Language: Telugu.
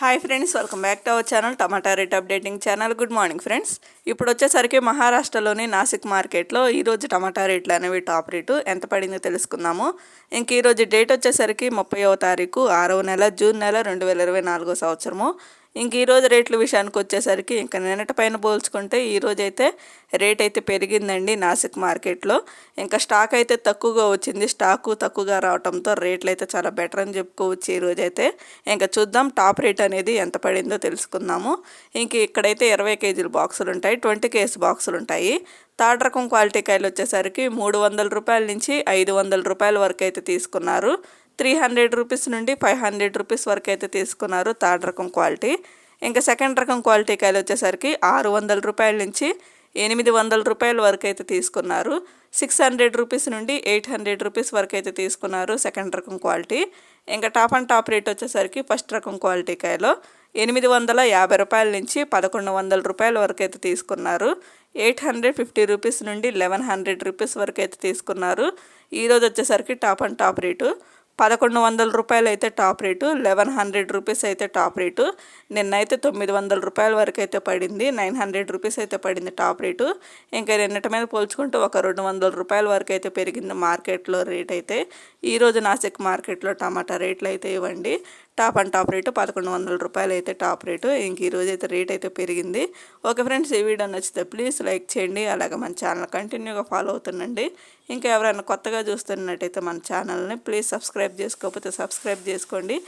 Hi friends welcome back to our channel tomato rate updating channel good morning friends ఇప్పుడు వచ్చేసరికి మహారాష్ట్రలోని నాసిక్ మార్కెట్లో ఈరోజు టమాటా రేట్లు అనేవి టాప్ రేటు. ఎంత పడిందో తెలుసుకుందాము. ఇంక ఈరోజు డేట్ వచ్చేసరికి ముప్పైవ తారీఖు ఆరవ నెల జూన్ నెల రెండు వేల ఇరవై నాలుగో సంవత్సరము. ఇంక ఈరోజు రేట్ల విషయానికి వచ్చేసరికి ఇంకా నిన్నటి పైన పోల్చుకుంటే ఈరోజు అయితే రేట్ అయితే పెరిగిందండి నాసిక్ మార్కెట్లో. ఇంకా స్టాక్ అయితే తక్కువగా వచ్చింది. స్టాకు తక్కువగా రావడంతో రేట్లు అయితే చాలా బెటర్ అని చెప్పుకోవచ్చు ఈరోజు అయితే. ఇంకా చూద్దాం టాప్ రేట్ అనేది ఎంత పడిందో తెలుసుకుందాము. ఇంక ఇక్కడైతే ఇరవై కేజీల బాక్సులు ఉంటాయి. ట్వంటీ కేజీ బాక్సులు ఉంటాయి. థర్డ్ రకం క్వాలిటీ కాయలు వచ్చేసరికి మూడు వందల రూపాయల నుంచి ఐదు వందల రూపాయల వరకు అయితే తీసుకున్నారు. త్రీ హండ్రెడ్ రూపీస్ నుండి ఫైవ్ హండ్రెడ్ రూపీస్ వరకు అయితే తీసుకున్నారు థర్డ్ రకం క్వాలిటీ. ఇంకా సెకండ్ రకం క్వాలిటీ కాయలు వచ్చేసరికి ఆరు వందల రూపాయల నుంచి ఎనిమిది వందల రూపాయల వరకు అయితే తీసుకున్నారు. సిక్స్ హండ్రెడ్ రూపీస్ నుండి ఎయిట్ హండ్రెడ్ రూపీస్ వరకు అయితే తీసుకున్నారు సెకండ్ రకం క్వాలిటీ. ఇంకా టాప్ అండ్ టాప్ రేట్ వచ్చేసరికి ఫస్ట్ రకం క్వాలిటీ కాయలో ఎనిమిది వందల యాభై రూపాయల నుంచి పదకొండు వందల రూపాయల వరకు అయితే తీసుకున్నారు. ఎయిట్ హండ్రెడ్ ఫిఫ్టీ రూపీస్ నుండి లెవెన్ హండ్రెడ్ రూపీస్ వరకు అయితే తీసుకున్నారు. ఈరోజు వచ్చేసరికి టాప్ అండ్ టాప్ రేటు పదకొండు వందల రూపాయలు అయితే top rate eleven hundred rupees అయితే టాప్ రేటు. నిన్నైతే తొమ్మిది వందల రూపాయల వరకు అయితే పడింది నైన్ హండ్రెడ్ రూపీస్ అయితే పడింది టాప్ రేటు. ఇంకా నిన్నటి మీద పోల్చుకుంటే ఒక రెండు వందల రూపాయల వరకు అయితే పెరిగింది మార్కెట్లో రేట్ అయితే. ఈరోజు నాసిక్ మార్కెట్లో టమాటా రేట్లు అయితే ఇవ్వండి. టాప్ అండ్ టాప్ రేటు పదకొండు వందల రూపాయలు అయితే టాప్ రేటు. ఇంక ఈరోజు అయితే రేట్ అయితే పెరిగింది. ఓకే ఫ్రెండ్స్ ఈ వీడియో నచ్చితే ప్లీజ్ లైక్ చేయండి. అలాగే మన ఛానల్ కంటిన్యూగా ఫాలో అవుతుండండి. ఇంకా ఎవరైనా కొత్తగా చూస్తున్నట్టయితే మన ఛానల్ని ప్లీజ్ సబ్స్క్రైబ్ చేసుకోకపోతే సబ్స్క్రైబ్ చేసుకోండి.